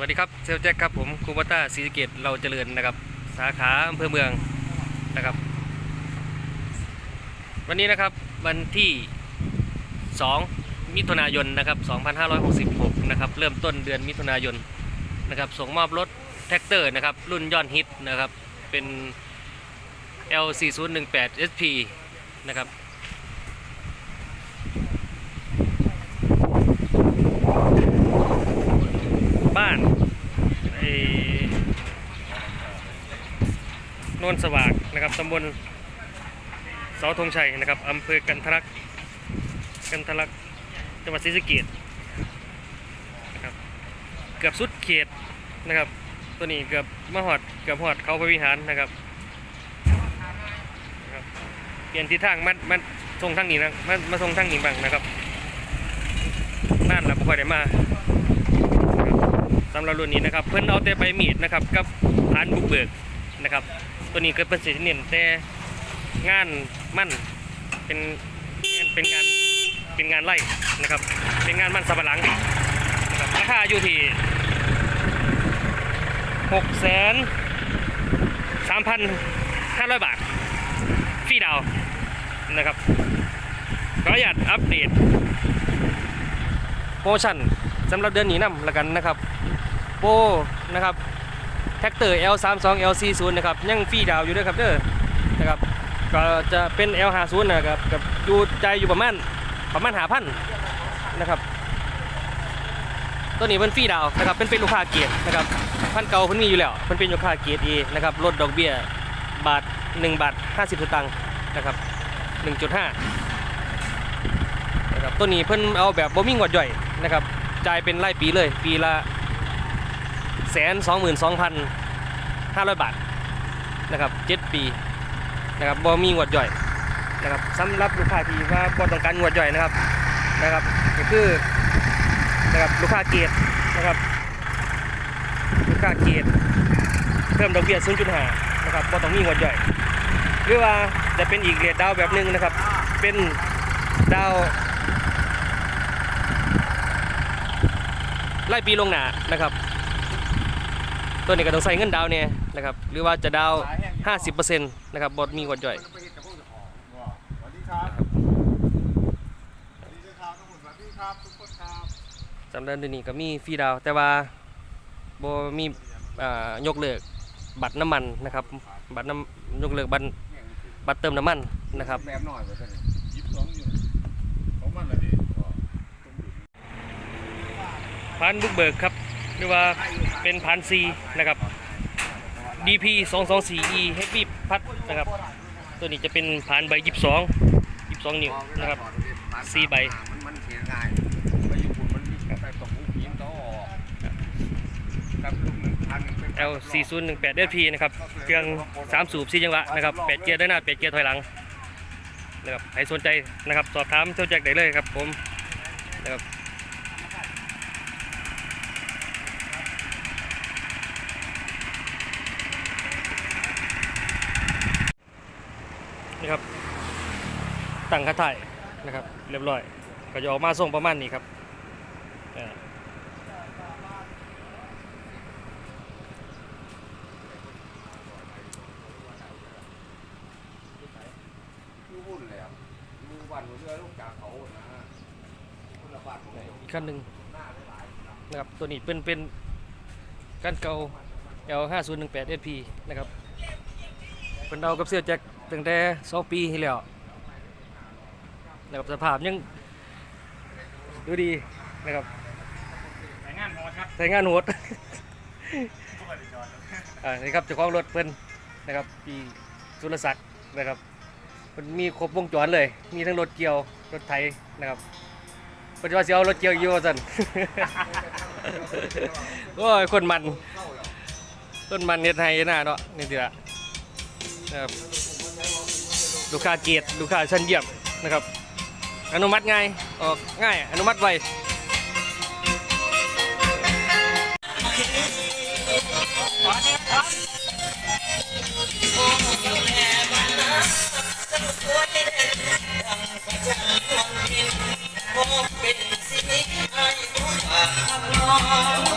วัสดีครับเซลแจ็คครับผมคูปต้าศรีสเกตเราเจริญนะครับ สาขาอำเภอเมืองนะครับ วันนี้นะครับวันที่ 2 มิถุนายนนะครับ 2566 นะครับ เริ่มต้นเดือนมิถุนายนนะครับ ส่งมอบรถแท็กเตอร์นะครับ รุ่นยอดฮิตนะครับ เป็น L4018 SP นะครับานไอ้โนนสว่างนะครับตำบลเสาธงชัยนะครับอำเภอกันทลักกันทลักจังหวัดศรีสะเกษนะครับเกือบสุดเขตนะครับตัวนี้เกือบมาหอดเกือบหอดเขาพระวิหารนะครับเปลี่ยนทิศทางมันมันส่งทางนี้นะมามาส่งทางนี้บ้างนะครับนั่นแหละบ่ค่อยได้มาสำหรับรุ่นนี้นะครับ เพิ่นเอาแต่ใบมีดนะครับกับพานบุกเบิกนะครับ ตัวนี้ก็เป็นสิเน้นแต่งานมั่นเป็นเป็นงานเป็นงานไร่นะครับ เป็นงานมั่นสำปะหลังนะครับราคาอยู่ที่หกแสนสามพันห้าร้อยบาทฟรีดาวนะครับขออนุญาตอัปเดตโปรโมชั่นสำหรับเดือนนี้นำละกันนะครับ โปรนะครับ แท็กเตอร์ L32 L40 นะครับยังฟรีดาวอยู่ด้วยครับเด้อนะครับก็จะเป็น L50 นะครับกับอยู่ใจอยู่ประมาณประมาณหาพันนะครับตัวนี้เป็นฟรีดาวนะครับเป็นเป็นลูกค้าเกียรตินะครับพันเก่าเพิ่นมีอยู่แล้วเพิ่นเป็นลูกค้าเกียรติเอนะครับลดดอกเบี้ยบาท1บาท50สตางค์นะครับ1.5นะครับตัวนี้เพิ่นเอาแบบบ่มีงวดย่อยนะครับจ่ายเป็นรายปีเลยปีละ แสนสองหมื่นสองพันห้าร้อยบาทนะครับเจ็ดปีนะครับบ่มีงวดย่อยนะครับสำหรับลูกค้าที่ว่าบ่ต้องการงวดย่อยนะครับนะครับก็คือนะครับลูกค้าเกียรตินะครับลูกค้าเกียรติเพิ่มดอกเบี้ย0.5นะครับบ่ต้องมีงวดย่อย หรือว่าจะเป็นอีกเรดาวแบบหนึ่งนะครับ เป็นดาวไล่ปีลงหนานะครับ ตัวนี้ก็ต้องใส่เงินดาวน์เนี่ยนะครับหรือว่าจะดาวน์50%นะครับบอดมีกดจ่อยสวัสดีครับสวัสดีครับทุกคนสวัสดีครับทุกคนครับสำหรับเดือนนี้ก็มีฟรีดาวน์แต่ว่าบ่มีอ่ายกเลิกบัตรน้ำมันนะครับ บัตรน้ำยกเลิกบัตรบัตรเติมน้ำมันนะครับแบบหน่อยไปท่านยิบสองอยู่ของมันละดิพันบุกเบิกครับหรือว่า เป็นพันซีนะครับ DP 224E Heavy พัดนะครับ ตัวนี้จะเป็นผ่านใบ 22 22 นิ้วนะครับสี่ใบมันเสียงายไปญี่ปุ่นมันไปตกหูผีมต่อกับลูกหนึ่งพันเป็น L 4 0 1 8 SP นะครับ เครื่อง 3 สูบ4จังหวะนะครับ 8 เกียร์ด้านหน้า 8 เกียร์ถอยหลังนะครับใครสนใจนะครับ สอบถามเจ้าแจ็คได้เลยครับผมนะครับ นี่ครับ ตั้งค่าถ่ายนะครับ เรียบร้อย ก็จะออกมาส่งประมาณนี้ครับอีกขั้นหนึ่งนะครับตัวนี้เป็นเป็นกันเก่า L 5 0 1 8 SP นะครับเป็นเรากับเสื้อแจ็ค ตั้งแต่สองปีที่แล้วนะครับสภาพยังดูดีนะครับใช้งานหมดครับใช้งานโหดอ่านี่ครับเจ้าของรถเพิ่นนะครับพี่สุรศักดิ์นะครับเพิ่นมีครบวงจรเลย มีทั้งรถเกี่ยวรถไถนะครับเพิ่นว่าสิเอารถเกี่ยวอยู่ว่าซั่นโอ้ยคนมันต้นมันเฮ็ดให้หน้าเนาะนี่สิละนะครับ ลูกค้าเกียรติลูกค้าชั้นเยี่ยมนะครับ อนุมัติง่ายออกง่าย อนุมัติไวเป็นสิ่งให้ผู้ฝา